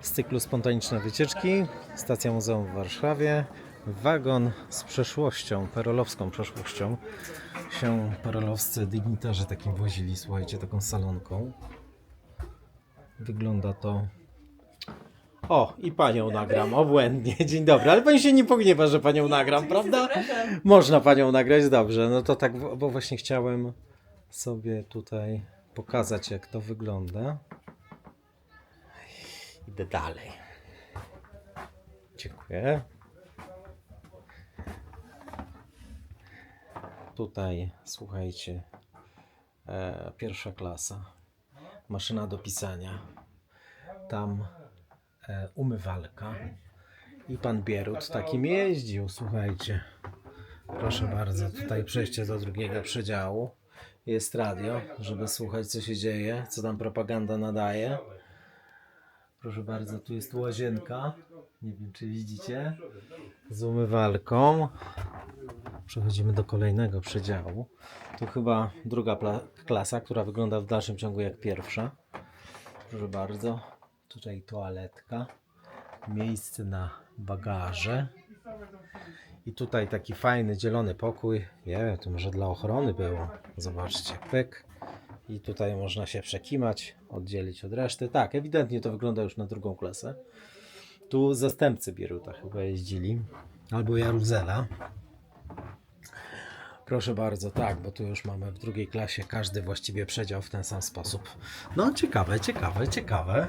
z cyklu Spontaniczne Wycieczki, stacja Muzeum w Warszawie. Wagon z przeszłością, perolowską przeszłością się perolowscy dygnitarze takim wozili, słuchajcie, taką salonką. Wygląda to o, i panią nagram, obłędnie. Dzień dobry, ale pani się nie pogniewa, że panią nagram, prawda? Można panią nagrać, dobrze. No to tak, bo właśnie chciałem sobie tutaj pokazać, jak to wygląda. Idę dalej. Dziękuję. Tutaj, słuchajcie, e, pierwsza klasa. Maszyna do pisania. Tam e, umywalka. I pan Bierut takim jeździł, słuchajcie. Proszę bardzo, tutaj przejście do drugiego przedziału. Jest radio, żeby słuchać, co się dzieje, co tam propaganda nadaje. Proszę bardzo, tu jest łazienka. Nie wiem, czy widzicie. Z umywalką. Przechodzimy do kolejnego przedziału. Tu chyba druga klasa, która wygląda w dalszym ciągu jak pierwsza. Proszę bardzo. Tutaj toaletka. Miejsce na bagaże. I tutaj taki fajny, zielony pokój. Nie wiem, to może dla ochrony było. Zobaczcie, pyk. I tutaj można się przekimać, oddzielić od reszty. Tak, ewidentnie to wygląda już na drugą klasę. Tu zastępcy Bieruta chyba jeździli, albo Jaruzela. Proszę bardzo, tak, bo tu już mamy w drugiej klasie każdy właściwie przedział w ten sam sposób. No, ciekawe, ciekawe, ciekawe.